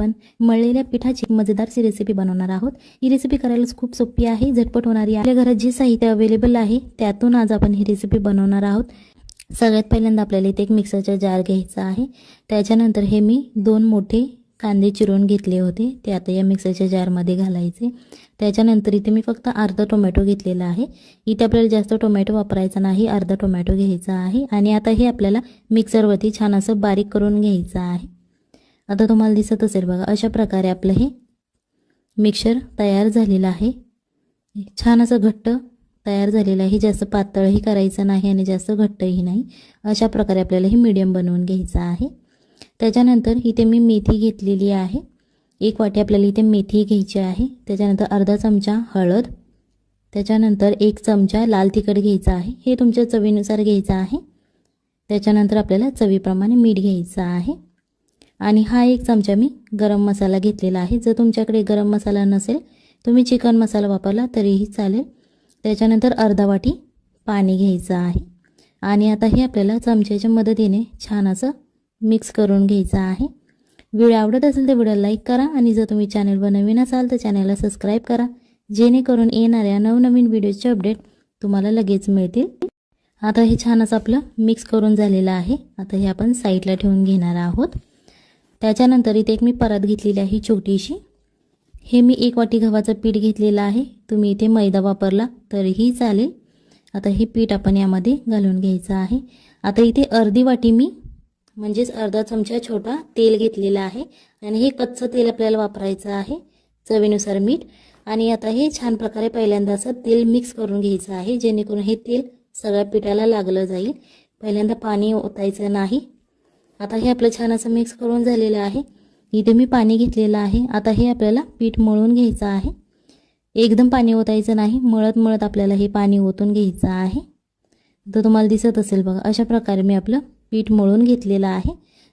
आपण मळलेल्या पिठाची मजेदारची रेसिपी बनवणार आहोत. ही रेसिपी करायलाच खूप सोपी आहे झटपट होणारी आपल्या घरात जे साहित्य अवेलेबल आहे त्यातून आज आपण ही रेसिपी बनवणार आहोत. सगळ्यात पहिल्यांदा आपल्याला इथे एक मिक्सरचा जार घ्यायचा आहे. त्याच्यानंतर हे मी दोन मोठे कांदे चिरून घेतले होते. ते आता या मिक्सरच्या जारमध्ये घालायचे. त्याच्यानंतर इथे मी फक्त अर्धा टोमॅटो घेतलेला आहे. इथे आपल्याला जास्त टोमॅटो वापरायचा नाही अर्धा टोमॅटो घ्यायचा आहे. आणि आता हे आपल्याला मिक्सरवरती छान असं बारीक करून घ्यायचं आहे. आता तुम्हाला दिसत असेल बघा अशा प्रकारे आपलं हे मिक्सर तयार झालेलं आहे. छान असं घट्ट तयार झालेलं आहे. जास्त पातळही करायचं नाही आणि जास्त घट्टही नाही. अशा प्रकारे आपल्याला हे मीडियम बनवून घ्यायचं आहे. त्याच्यानंतर इथे मी मेथी घेतलेली आहे. एक वाटी आपल्याला इथे मेथी घ्यायची आहे. त्याच्यानंतर अर्धा चमचा हळद. त्याच्यानंतर एक चमचा लाल तिखट घ्यायचा आहे. हे तुमच्या चवीनुसार घ्यायचं आहे. त्याच्यानंतर आपल्याला चवीप्रमाणे मीठ घ्यायचं आहे. आणि हा एक चमचा मी गरम मसाला घेतलेला आहे. जर तुमच्याकडे गरम मसाला नसेल तुम्ही चिकन मसाला वापरला तरीही चालेल. त्याच्यानंतर अर्धा वाटी पाणी घ्यायचं आहे. आणि आता हे आपल्याला चमच्याच्या मदतीने छान असं मिक्स करून घ्यायचं आहे. व्हिडिओ आवडत असेल तर व्हिडिओ लाईक करा आणि जर तुम्ही चॅनलवर नवीन असाल तर चॅनलला सबस्क्राईब करा. जेणेकरून येणाऱ्या नवनवीन व्हिडिओचे अपडेट तुम्हाला लगेच मिळतील. आता हे छान असं आपलं मिक्स करून झालेलं आहे. आता हे आपण साईडला ठेवून घेणार आहोत. त्याच्यानंतर इथे एक मी परत घेतलेली आहे छोटीशी. हे मी एक वाटी गव्हाचं पीठ घेतलेलं आहे. तुम्ही इथे मैदा वापरला तरीही चालेल. आता हे पीठ आपण यामध्ये घालून घ्यायचं आहे. आता इथे अर्धी वाटी मी म्हणजेच अर्धा चमचा छोटा तेल घेतलेला आहे. आणि हे कच्चं तेल आपल्याला वापरायचं आहे चवीनुसार मीठ. आणि आता हे छान प्रकारे पहिल्यांदा असं तेल मिक्स करून घ्यायचं आहे जेणेकरून हे तेल सगळ्या पिठाला लागलं जाईल. पहिल्यांदा पाणी ओतायचं नाही. आता हे आपलं छान असं मिक्स करून झालेलं आहे. इथे मी पाणी घेतलेलं आहे. आता हे आपल्याला पीठ मळून घ्यायचं आहे. एकदम पाणी ओतायचं नाही. मळत मळत आपल्याला हे पाणी ओतून घ्यायचं आहे. तर तुम्हाला दिसत असेल बघा अशा प्रकारे मी आपलं पीठ मळून घेतलेलं आहे.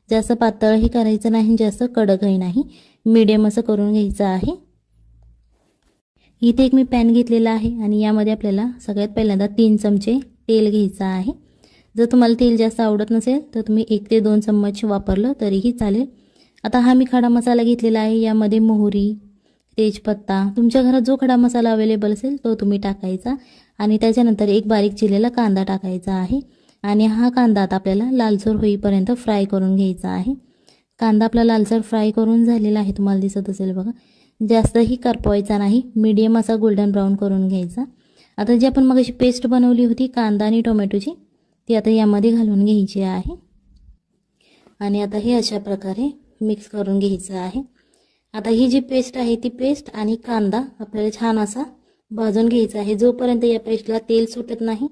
जास्त पातळही करायचं नाही जास्त कडकही नाही. मिडियम असं करून घ्यायचं आहे. इथे एक मी पॅन घेतलेला आहे आणि यामध्ये आपल्याला सगळ्यात पहिल्यांदा तीन चमचे तेल घ्यायचं आहे. जर तुम्हाला तेल जास्त आवडत नसेल तर तुम्ही एक ते दोन चम्मच वापरलं तरीही चालेल. आता हा मी खडा मसाला घेतलेला आहे. यामध्ये मोहरी तेजपत्ता तुमच्या घरात जो खडा मसाला अवेलेबल असेल तो तुम्ही टाकायचा आणि त्याच्यानंतर एक बारीक चिरलेला कांदा टाकायचा आहे आणि हा कांदा आता आपल्याला लालसर होईपर्यंत फ्राय करून घ्यायचा आहे. कांदा आपला लालसर फ्राय करून झालेला आहे तुम्हाला दिसत असेल बघा. जास्तही करपवायचा नाही मीडियम असा गोल्डन ब्राऊन करून घ्यायचा. आता जी आपण मग अशी पेस्ट बनवली होती कांदा आणि टोमॅटोची ती आता यामध्ये घालून घ्यायची आहे. आणि आता हे अशा प्रकारे मिक्स करून घ्यायचं आहे. आता ही जी पेस्ट आहे ती पेस्ट आणि कांदा आपल्याला छान असा भाजून घ्यायचा आहे. जोपर्यंत या पेस्टला तेल सुटत नाही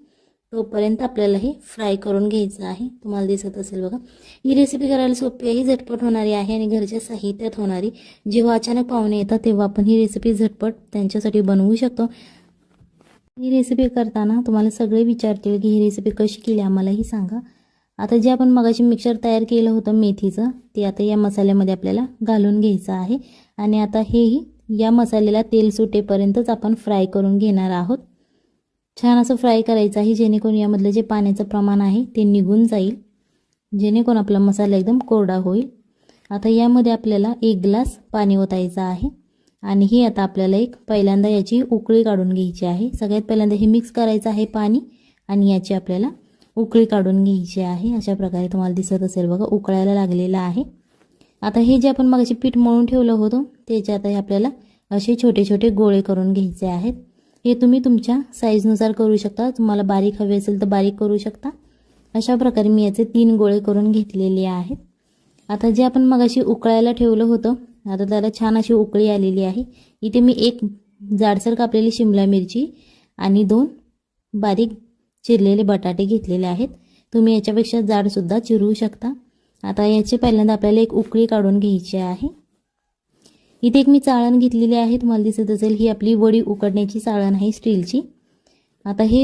तोपर्यंत आपल्याला हे फ्राय करून घ्यायचं आहे. तुम्हाला दिसत असेल बघा. ही रेसिपी करायला सोपी आहे झटपट होणारी आहे आणि घरच्या साहित्यात होणारी जेव्हा अचानक पाहुणे येतात तेव्हा आपण ही रेसिपी झटपट त्यांच्यासाठी बनवू शकतो. ही रेसिपी करताना तुम्हाला सगळे विचारतील की ही रेसिपी कशी केली आम्हालाही सांगा. आता जे आपण मगाशी मिक्सर तयार केलं होतं मेथीचं ते आता या मसाल्यामध्ये आपल्याला घालून घ्यायचं आहे. आणि आता हेही या मसाल्याला तेल सुटेपर्यंतच आपण फ्राय करून घेणार आहोत. छान असं फ्राय करायचं आहे जेणेकरून यामधलं जे पाण्याचं प्रमाण आहे ते निघून जाईल. जेणेकरून आपला मसाला एकदम कोरडा होईल. आता यामध्ये आपल्याला एक ग्लास पाणी ओतायचं आहे. आणि ही आता आपल्याला एक पहिल्यांदा याची उकळी काढून घ्यायची आहे. सगळ्यात पहिल्यांदा हे मिक्स करायचं आहे पाणी आणि याची आपल्याला उकळी काढून घ्यायची आहे. अशा प्रकारे तुम्हाला दिसत असेल बघा उकळायला लागलेलं आहे. आता हे जे आपण मगाशी पीठ मळून ठेवलं होतं त्याचे आता हे आपल्याला असे छोटे छोटे गोळे करून घ्यायचे आहेत. हे तुम्ही तुमच्या साईजनुसार करू शकता. तुम्हाला बारीक हवे असेल तर बारीक करू शकता. अशा प्रकारे मी याचे तीन गोळे करून घेतलेले आहेत. आता जे आपण मगाशी उकळायला ठेवलं होतं आता त्याला छान अशी उकळी आलेली आहे. इथे मी एक जाडसर कापलेली शिमला मिरची आणि दोन बारीक चिरलेले बटाटे घेतलेले आहेत. तुम्ही याच्यापेक्षा जाडसुद्धा चिरू शकता. आता याचे पहिल्यांदा आपल्याला एक उकळी काढून घ्यायची आहे. इथे एक मी चाळण घेतलेली आहे. तुम्हाला दिसत असेल ही आपली वडी उकडण्याची चाळण आहे स्टीलची. आता हे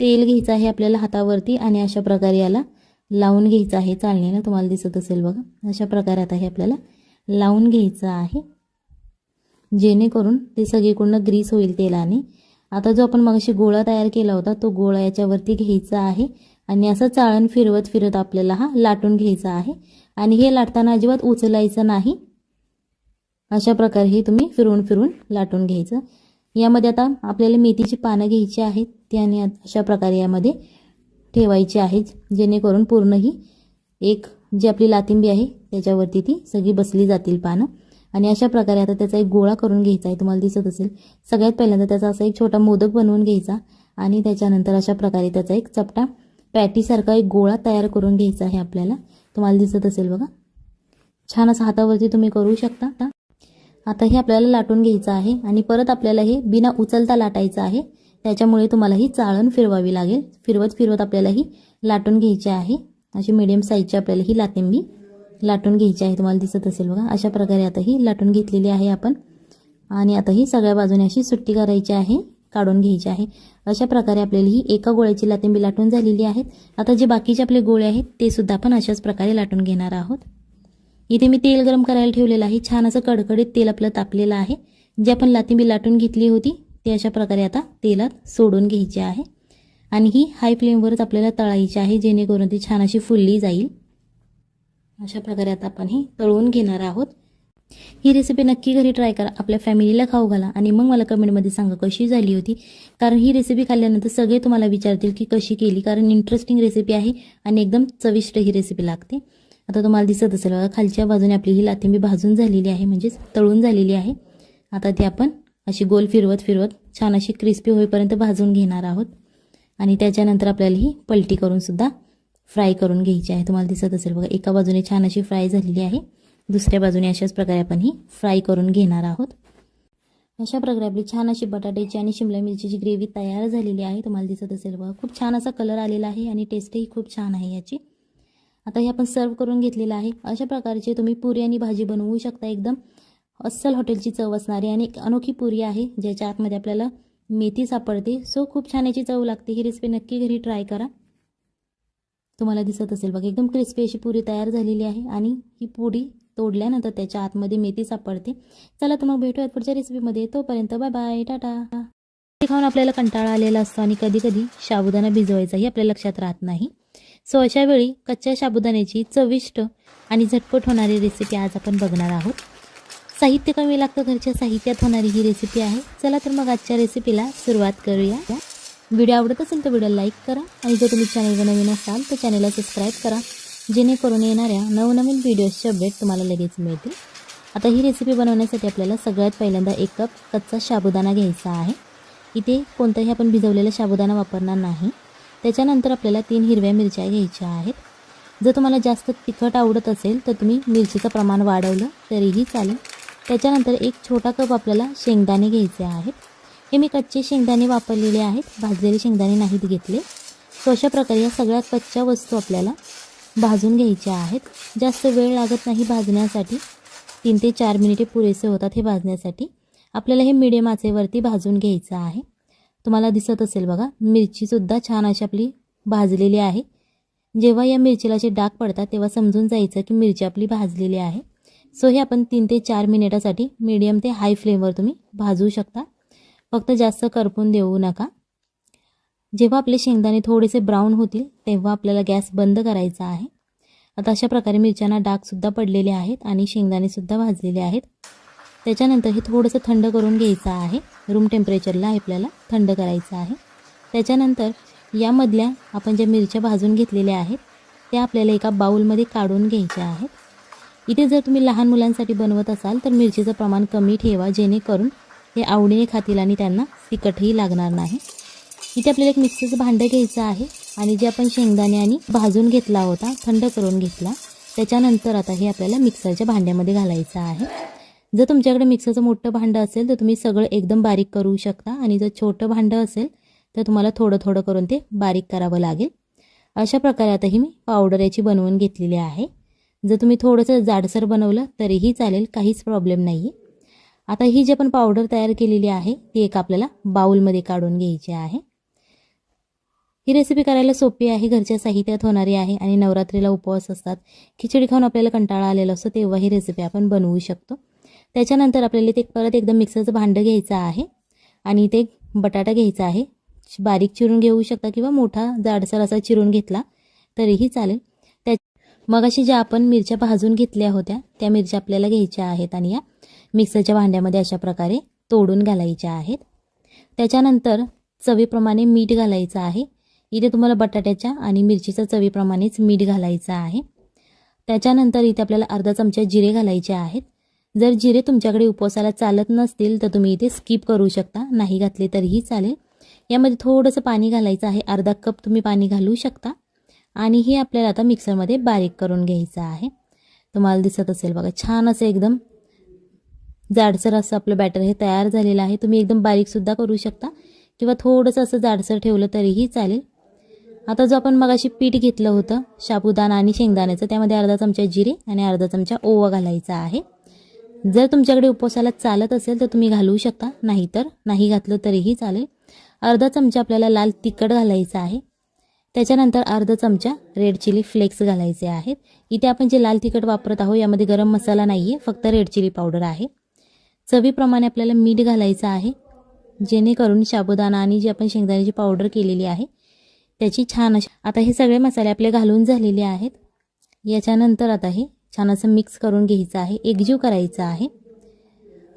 तेल घ्यायचं आहे आपल्याला हातावरती आणि अशा प्रकारे याला लावून घ्यायचं आहे चालण्याला तुम्हाला दिसत असेल बघा अशा प्रकारे आता हे आपल्याला. लावून घ्यायचं आहे. जेणेकरून ते सगळीकडून ग्रीस होईल तेलाने. आता जो आपण मगाशी गोळा तयार केला होता तो गोळा याच्यावरती घ्यायचा आहे. आणि असं चाळण फिरवत फिरत आपल्याला हा लाटून घ्यायचा आहे. आणि हे लाटताना अजिबात उचलायचं नाही. अशा प्रकारे हे तुम्ही फिरवून फिरवून लाटून घ्यायचं. यामध्ये आता आपल्याला मेथीची पानं घ्यायची आहेत. ती आणि अशा प्रकारे यामध्ये ठेवायची आहेत. जेणेकरून पूर्ण ही एक जी आपली लातिंबी आहे त्याच्यावरती ती सगळी बसली जातील पानं. आणि अशा प्रकारे आता त्याचा एक गोळा करून घ्यायचा आहे तुम्हाला दिसत असेल. सगळ्यात पहिल्यांदा त्याचा असा एक छोटा मोदक बनवून घ्यायचा आणि त्याच्यानंतर अशा प्रकारे त्याचा एक चपटा पॅटीसारखा एक गोळा तयार करून घ्यायचा आहे आपल्याला. तुम्हाला दिसत असेल बघा. छान असं हातावरती तुम्ही करू शकता आता. हे आपल्याला लाटून घ्यायचं आहे आणि परत आपल्याला हे बिना उचलता लाटायचं आहे. त्याच्यामुळे तुम्हाला ही चाळण फिरवावी लागेल. फिरवत फिरवत आपल्याला ही लाटून घ्यायची आहे. अशी मिडियम साईजची आपल्याला ही लातिंबी लाटून घ्यायची आहे तुम्हाला दिसत असेल बघा. अशा प्रकारे आता ही लाटून घेतलेली आहे आपण. आणि आता ही सगळ्या बाजूने अशी सुट्टी करायची आहे काढून घ्यायची आहे. अशा प्रकारे आपल्याला ही एका गोळ्याची लातिंबी लाटून झालेली आहेत. आता जे बाकीचे आपले गोळे आहेत ते सुद्धा आपण अशाच प्रकारे लाटून घेणार आहोत. इथे मी तेल गरम करायला ठेवलेलं आहे. छान असं कडकडीत तेल आपलं तापलेलं आहे. जे आपण लातिंबी लाटून घेतली होती ते अशा प्रकारे आता तेलात सोडून घ्यायची आहे. आणि ही हाय फ्लेमवरच आपल्याला तळायची आहे जेणेकरून ती छान अशी फुलली जाईल. अशा प्रकारे आता आपण ही तळून घेणार आहोत. ही रेसिपी नक्की घरी ट्राय करा. आपल्या फॅमिलीला खाऊ घाला. आणि मग मला कमेंटमध्ये सांगा कशी झाली होती. कारण ही रेसिपी खाल्ल्यानंतर सगळे तुम्हाला विचारतील की कशी केली. कारण इंटरेस्टिंग रेसिपी आहे आणि एकदम चविष्ट ही रेसिपी लागते. आता तुम्हाला दिसत असेल बघा खालच्या बाजूने आपली ही लाथिंबी भाजून झालेली आहे. म्हणजेच तळून झालेली आहे. आता ती आपण अशी गोल फिरवत फिरवत छान अशी क्रिस्पी होईपर्यंत भाजून घेणार आहोत. आणि त्याच्यानंतर आपल्याला ही पलटी करूनसुद्धा फ्राय करून घ्यायची आहे. तुम्हाला दिसत असेल बघा एका बाजूने छान अशी फ्राय झालेली आहे. दुसऱ्या बाजूने अशाच प्रकारे आपण ही फ्राय करून घेणार आहोत. अशा प्रकारे आपली छान अशी बटाट्याची आणि शिमला मिरचीची ग्रेव्ही तयार झालेली आहे. तुम्हाला दिसत असेल बघा खूप छान असा कलर आलेला आहे आणि टेस्टही खूप छान आहे याची. आता हे आपण सर्व करून घेतलेलं आहे. अशा प्रकारचे तुम्ही पुरी आणि भाजी बनवू शकता. एकदम अस्सल हॉटेलची चव असणारी आणि एक अनोखी पुरी आहे ज्याच्या आतमध्ये आपल्याला मेथी सापडते. सो खूप छान याची चव लागते. ही रेसिपी नक्की घरी ट्राय करा. तुम्हाला दिसत असेल बघा एकदम क्रिस्पी अशी पुरी तयार झालेली आहे. आणि ही पुरी तोडल्यानंतर त्याच्या आतमध्ये मेथी सापडते. चला तर मग भेटूयात पुढच्या रेसिपीमध्ये तोपर्यंत बाय बाय टाटा. ते खाऊन आपल्याला कंटाळा आलेला असतो आणि कधी कधी साबुदाणा भिजवायचाही आपल्या लक्षात राहत नाही. सो अशा वेळी कच्च्या साबुदाण्याची चविष्ट आणि झटपट होणारी रेसिपी आज आपण बघणार आहोत. साहित्य कमी लागतं घरच्या साहित्यात होणारी ही रेसिपी आहे. चला तर मग आजच्या रेसिपीला सुरुवात करूया. व्हिडिओ आवडत असेल तर व्हिडिओ लाईक करा आणि जर तुम्ही चॅनलवर नवीन असाल तर चॅनलला सबस्क्राईब करा. जेणेकरून येणाऱ्या नवनवीन व्हिडिओजचे अपडेट तुम्हाला लगेच मिळतील. आता ही रेसिपी बनवण्यासाठी आपल्याला सगळ्यात पहिल्यांदा एक कप कच्चा साबुदाणा घ्यायचा आहे. इथे कोणताही आपण भिजवलेला साबुदाणा वापरणार नाही. त्याच्यानंतर आपल्याला तीन हिरव्या मिरच्या घ्यायच्या आहेत. जर तुम्हाला जास्त तिखट आवडत असेल तर तुम्ही मिरचीचं प्रमाण वाढवलं तरीही चालेल. त्याच्यानंतर एक छोटा कप आपल्याला शेंगदाणे घ्यायचे आहेत. हे मी कच्चे शेंगदाणे वापरलेले आहेत. भाजलेले शेंगदाणे नाहीत घेतले. सो अशा प्रकारे या सगळ्या कच्च्या वस्तू आपल्याला भाजून घ्यायच्या आहेत. जास्त वेळ लागत नाही भाजण्यासाठी. तीन ते चार मिनिटे पुरेसे होतात हे भाजण्यासाठी. आपल्याला हे मिडियम आचेवरती भाजून घ्यायचं आहे. तुम्हाला दिसत असेल बघा मिरचीसुद्धा छान अशी आपली भाजलेली आहे. जेव्हा या मिरचीला जे डाग पडतात तेव्हा समजून जायचं की मिरची आपली भाजलेली आहे. सो हे आपण तीन ते चार मिनिटासाठी मीडियम ते हाय फ्लेमवर तुम्ही भाजू शकता. फक्त जास्त करपून देऊ नका. जेव्हा आपले शेंगदाणे थोडेसे ब्राऊन होतील तेव्हा आपल्याला गॅस बंद करायचा आहे. आता अशा प्रकारे मिरच्यांना डागसुद्धा पडलेले आहेत आणि शेंगदाणेसुद्धा भाजलेले आहेत. त्याच्यानंतर हे थोडंसं थंड करून घ्यायचं आहे. रूम टेम्परेचरला आपल्याला थंड करायचं आहे. त्याच्यानंतर यामधल्या आपण ज्या मिरच्या भाजून घेतलेल्या आहेत त्या आपल्याला एका बाऊलमध्ये काढून घ्यायच्या आहेत. इथे जर तुम्ही लहान मुलांसाठी बनवत असाल तर मिरचीचं प्रमाण कमी ठेवा जेणेकरून हे आवडीने खातील आणि त्यांना तिखटही लागणार नाही. इथे आपल्याला एक मिक्सरचं भांडं घ्यायचं आहे आणि जे आपण शेंगदाणे आणि भाजून घेतला होता थंड करून घेतला त्याच्यानंतर आता हे आपल्याला मिक्सरच्या भांड्यामध्ये घालायचं आहे. जर तुमच्याकडे मिक्सरचं मोठं भांडं असेल तर तुम्ही सगळं एकदम बारीक करू शकता आणि जर छोटं भांडं असेल तर तुम्हाला थोडं थोडं करून ते बारीक करावं लागेल. अशा प्रकारे आता ही मी पावडर याची बनवून घेतलेली आहे. जर तुम्ही थोडंसं जाडसर बनवलं तरीही चालेल काहीच प्रॉब्लेम नाही आहे आता ही जी आपण पावडर तयार केलेली आहे ती एक आपल्याला बाऊलमध्ये काढून घ्यायची आहे. ही रेसिपी करायला सोपी आहे घरच्या साहित्यात होणारी आहे आणि नवरात्रीला उपवास असतात. खिचडी खाऊन आपल्याला कंटाळा आलेला असतो तेव्हा ही रेसिपी आपण बनवू शकतो. त्याच्यानंतर आपल्याला ते परत एकदम मिक्सरचं भांडं घ्यायचं आहे आणि ते बटाटा घ्यायचा आहे. बारीक चिरून घेऊ शकता किंवा मोठा जाडसर असा चिरून घेतला तरीही चालेल. मग अशी ज्या आपण मिरच्या भाजून घेतल्या होत्या त्या मिरच्या आपल्याला घ्यायच्या आहेत आणि या मिक्सरच्या भांड्यामध्ये अशा प्रकारे तोडून घालायच्या आहेत. त्याच्यानंतर चवीप्रमाणे मीठ घालायचं आहे. इथे तुम्हाला बटाट्याच्या आणि मिरचीच्या चवीप्रमाणेच मीठ घालायचं आहे. त्याच्यानंतर इथे आपल्याला अर्धा चमचा जिरे घालायचे आहेत. जर जिरे तुमच्याकडे उपवासाला चालत नसतील तर तुम्ही इथे स्किप करू शकता. नाही घातले तरीही चालेल. यामध्ये थोडंसं पाणी घालायचं आहे. अर्धा कप तुम्ही पाणी घालू शकता. आणि हे आपल्याला आता मिक्सरमध्ये बारीक करून घ्यायचं आहे. तुम्हाला दिसत असेल बघा छान असं एकदम जाडसर असं आपलं बॅटर हे तयार झालेलं आहे. तुम्ही एकदम बारीकसुद्धा करू शकता किंवा थोडंसं असं जाडसर ठेवलं तरीही चालेल. आता जो आपण मगाशी पीठ घेतलं होतं साबुदाणा आणि शेंगदाण्याचं त्यामध्ये अर्धा चमचा जिरे आणि अर्धा चमचा ओवा घालायचा आहे. जर तुमच्याकडे उपवासाला चालत असेल तर तुम्ही घालवू शकता नाहीतर नाही घातलं तरीही चालेल. अर्धा चमचा आपल्याला लाल तिखट घालायचं आहे. त्याच्यानंतर अर्धा चमचा रेड चिली फ्लेक्स घालायचे आहेत. इथे आपण जे लाल तिखट वापरत आहोत यामध्ये गरम मसाला नाही आहे फक्त रेड चिली पावडर आहे. चवीप्रमाणे आपल्याला मीठ घालायचं आहे जेणेकरून साबुदाणा आणि जी आपण शेंगदाण्याची पावडर केलेली आहे त्याची छान अशी आता हे सगळे मसाले आपले घालून झालेले आहेत. याच्यानंतर आता हे छान असं मिक्स करून घ्यायचं आहे एकजीव करायचं आहे.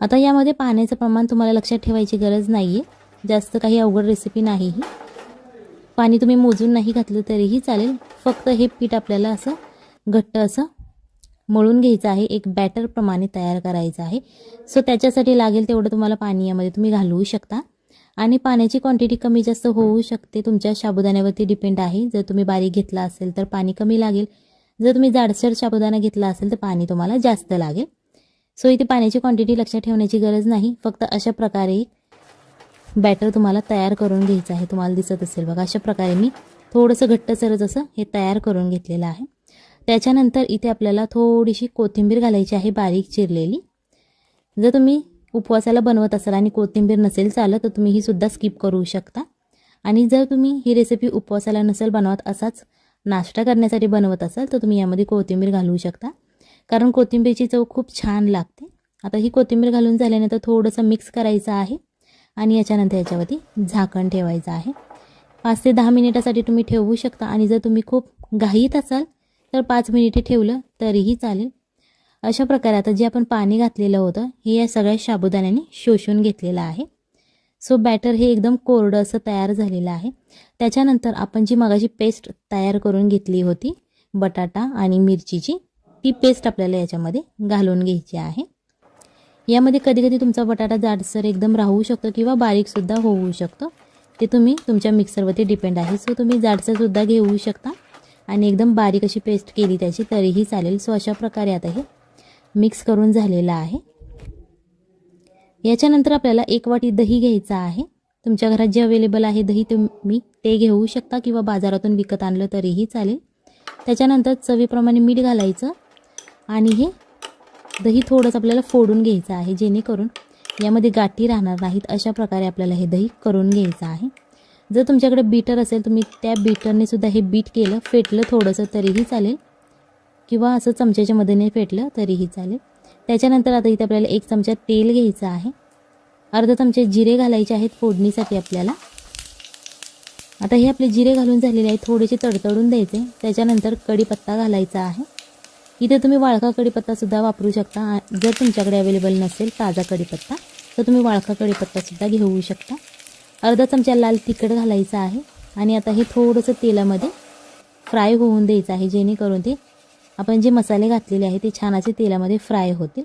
आता यामध्ये पाण्याचं प्रमाण तुम्हाला लक्षात ठेवायची गरज नाही आहे जास्त काही अवघड रेसिपी नाही ही पाणी तुम्ही मोजून नाही घातलं तरीही चालेल. फक्त हे पीठ आपल्याला असं घट्ट असं मळून घ्यायचं आहे. एक बॅटरप्रमाणे तयार करायचं आहे. सो त्याच्यासाठी लागेल तेवढं तुम्हाला पाणी यामध्ये तुम्ही घालवू शकता. आणि पाण्याची क्वांटिटी कमी जास्त होऊ शकते. तुमच्या साबुदाण्यावरती डिपेंड आहे. जर तुम्ही बारीक घेतला असेल तर पाणी कमी लागेल. जर तुम्ही जाडसर साबुदाणा घेतला असेल तर पाणी तुम्हाला जास्त लागेल. सो इथे पाण्याची क्वांटिटी लक्षात ठेवण्याची गरज नाही. फक्त अशा प्रकारे बॅटर तुम्हाला तयार करून घ्यायचं आहे तुम्हाला दिसत असेल. बघा अशा प्रकारे मी थोडंसं घट्टसरच असं हे तयार करून घेतलेलं आहे. त्याच्यानंतर इथे आपल्याला थोडीशी कोथिंबीर घालायची आहे बारीक चिरलेली. जर तुम्ही उपवासाला बनवत असाल आणि कोथिंबीर नसेल चालत तर तुम्ही ही सुद्धा स्किप करू शकता. आणि जर तुम्ही ही रेसिपी उपवासाला नसेल बनवत असाच नाश्ता करण्यासाठी बनवत असाल तर तुम्ही यामध्ये कोथिंबीर घालवू शकता. कारण कोथिंबीरची चव खूप छान लागते. आता ही कोथिंबीर घालून झाल्यानंतर थोडंसं मिक्स करायचं आहे. आणि याच्यानंतर याच्यावरती झाकण ठेवायचं आहे. पाच ते दहा मिनिटासाठी तुम्ही ठेवू शकता आणि जर तुम्ही खूप घाईत असाल तर पाच मिनिटे ठेवलं तरीही चालेल. अशा प्रकारे आता जे आपण पाणी घातलेलं होतं हे या सगळ्या साबुदाण्याने शोषून घेतलेलं आहे. सो बॅटर हे एकदम कोरडं असं तयार झालेलं आहे. त्याच्यानंतर आपण जी मगाची पेस्ट तयार करून घेतली होती बटाटा आणि मिरचीची ती पेस्ट आपल्याला याच्यामध्ये घालून घ्यायची आहे. यामध्ये कधी कधी तुमचा बटाटा जाडसर एकदम राहू शकतो किंवा बारीकसुद्धा होऊ शकतो. ते तुम्ही तुमच्या मिक्सरवरती डिपेंड आहे. सो तुम्ही जाडसरसुद्धा घेऊ शकता. आणि एकदम बारीक अशी पेस्ट केली त्याची तरीही चालेल. सो अशा प्रकारे आता हे मिक्स करून झालेलं आहे. याच्यानंतर आपल्याला एक वाटी दही घ्यायचं आहे. तुमच्या घरात जे अवेलेबल आहे दही तुम्ही ते घेऊ शकता किंवा बाजारातून विकत आणलं तरीही चालेल. त्याच्यानंतर चवीप्रमाणे मीठ घालायचं. आणि हे दही थोडंसं आपल्याला फोडून घ्यायचं आहे जेणेकरून यामध्ये गाठी राहणार नाहीत अशा प्रकारे आपल्याला हे दही करून घ्यायचं आहे. जर तुमच्याकडे बीटर असेल तुम्ही त्या बीटरने सुद्धा हे बीट केलं फेटलं थोडंसं तरीही चालेल. किंवा असं चमच्याच्या मदतीने फेटलं तरीही चालेल. त्याच्यानंतर आता इथे आपल्याला एक चमचा तेल घ्यायचं आहे. अर्धा चमचे जिरे घालायचे आहेत फोडणीसाठी आपल्याला. आता हे आपले जिरे घालून झालेले आहेत थोडेसे तडतडून द्यायचे. त्याच्यानंतर कढीपत्ता घालायचा आहे. इथे तुम्ही वाळका कढीपत्तासुद्धा वापरू शकता. जर तुमच्याकडे अवेलेबल नसेल ताजा कढीपत्ता तर तुम्ही वाळका कढीपत्तासुद्धा घेऊ शकता. अर्धा चमचा लाल तिखट घालायचं आहे आणि आता हे थोडंसं तेलामध्ये फ्राय होऊन द्यायचं आहे जेणेकरून ते आपण जे मसाले घातलेले आहे ते छान असे तेलामध्ये फ्राय होतील.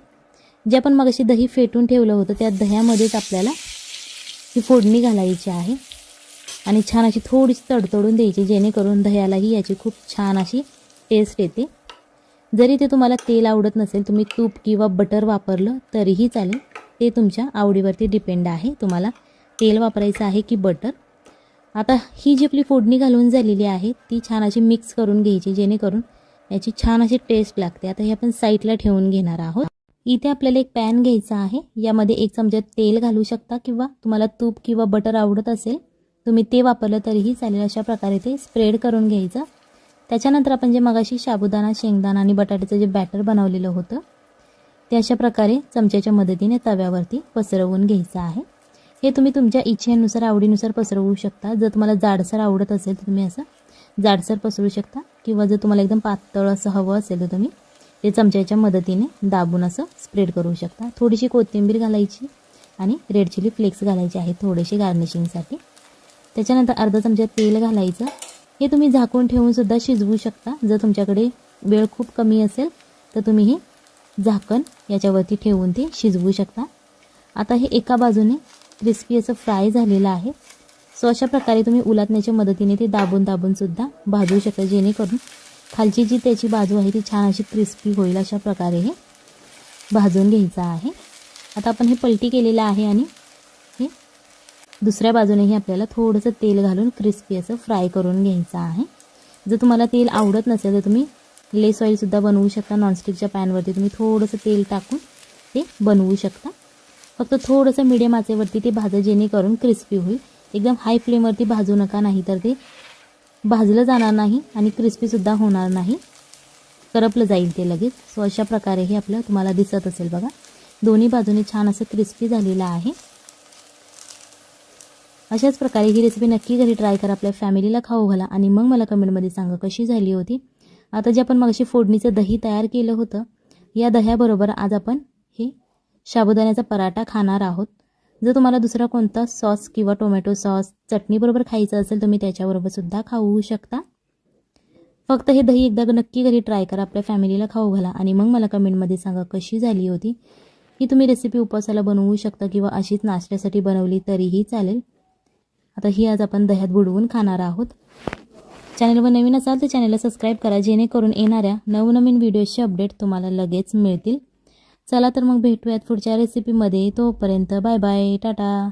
जे आपण मगाशी दही फेटून ठेवलं होतं त्या दह्यामध्येच आपल्याला ही फोडणी घालायची आहे. आणि छान अशी थोडीशी तडतडून द्यायची जेणेकरून दह्यालाही याची खूप छान अशी टेस्ट येते. जरी ते तुम्हाला तेल आवडत नसेल तुम्ही तूप किंवा बटर वापरलं तरीही चालेल. ते तुमच्या आवडीवरती डिपेंड आहे. तुम्हाला तेल वापरायचं आहे की बटर. आता ही जी आपली फोडणी घालून झालेली आहे ती छान अशी मिक्स करून घ्यायची जेणेकरून याची छान अशी टेस्ट लागते. आता हे आपण साईडला ठेवून घेणार आहोत. इथे आपल्याला एक पॅन घ्यायचा आहे. यामध्ये एक चमचा तेल घालू शकता किंवा तुम्हाला तूप किंवा बटर आवडत असेल तुम्ही ते वापरलं तरीही चालेल. अशा प्रकारे ते स्प्रेड करून घ्यायचं. त्याच्यानंतर आपण जे मगाशी साबुदाणा शेंगदाणा आणि बटाट्याचं जे बॅटर बनवलेलं होतं ते अशा प्रकारे चमच्याच्या मदतीने तव्यावरती पसरवून घ्यायचं आहे. हे तुम्ही तुमच्या इच्छेनुसार आवडीनुसार पसरवू शकता. जर तुम्हाला जाडसर आवडत असेल तर तुम्ही असं जाडसर पसरू शकता. किंवा जर तुम्हाला एकदम पातळ असं हवं असेल तर तुम्ही ते चमच्याच्या मदतीने दाबून असं स्प्रेड करू शकता. थोडीशी कोथिंबीर घालायची आणि रेड चिली फ्लेक्स घालायचे आहेत थोडेसे गार्निशिंगसाठी त्याच्यानंतर अर्धा चमचा तेल घालायचं. हे तुम्ही झाकून ठेवून सुद्धा शिजवू शकता. जर तुमच्याकडे वेळ खूप कमी असेल तर तुम्ही हे झाकण याच्यावरती ठेवून ते शिजवू शकता. आता हे एका बाजूने क्रिस्पी असं फ्राय झालेलं आहे. सो अशा प्रकारे तुम्ही उलाटण्याच्या मदतीने ते दाबून दाबून सुद्धा भाजू शकता. जेणेकरून खालची जी त्याची बाजू आहे ती छान अशी क्रिस्पी होईल अशा प्रकारे हे भाजून घ्यायचं आहे. आता आपण हे पलटी केलेलं आहे आणि दुसऱ्या बाजूनेही आपल्याला थोडंसं तेल घालून क्रिस्पी असं फ्राय करून घ्यायचं आहे. जर तुम्हाला तेल आवडत नसेल तर तुम्ही लेस ऑईलसुद्धा बनवू शकता. नॉनस्टिकच्या पॅनवरती तुम्ही थोडंसं तेल टाकून ते बनवू शकता. फक्त थोडंसं मिडियम आचेवरती ते भाजं जेणेकरून क्रिस्पी होईल. एकदम हाय फ्लेमवरती भाजू नका नाही तर ते भाजलं जाणार नाही आणि क्रिस्पीसुद्धा होणार नाही. करपलं जाईल ते लगेच. सो अशा प्रकारे हे आपलं तुम्हाला दिसत असेल बघा. दोन्ही बाजूने छान असं क्रिस्पी झालेलं आहे. अशाच प्रकारे ही रेसिपी नक्की घरी ट्राय करा. आपल्या फॅमिलीला खाऊ घाला. आणि मग मला कमेंटमध्ये सांगा कशी झाली होती. आता जे आपण मगाशी फोडणीचं दही तयार केलं होतं या दह्याबरोबर आज आपण हे साबुदाण्याचा पराठा खाणार आहोत. जर तुम्हाला दुसरा कोणता सॉस किंवा टोमॅटो सॉस चटणीबरोबर खायचं असेल तुम्ही त्याच्याबरोबरसुद्धा खाऊ शकता. फक्त हे दही एकदा नक्की घरी ट्राय करा. आपल्या फॅमिलीला खाऊ घाला. आणि मग मला कमेंटमध्ये सांगा कशी झाली होती. ही तुम्ही रेसिपी उपवासाला बनवू शकता किंवा अशीच नाश्त्यासाठी बनवली तरीही चालेल. आता ही आज आपण दह्यात बुडवून खाणार आहोत. चॅनलवर नवीन असाल तर चॅनलला सबस्क्राईब करा जेणेकरून येणाऱ्या नवनवीन व्हिडिओजचे अपडेट तुम्हाला लगेच मिळतील. चला तर मग भेटूयात पुढच्या रेसिपीमध्ये तोपर्यंत बाय बाय टाटा.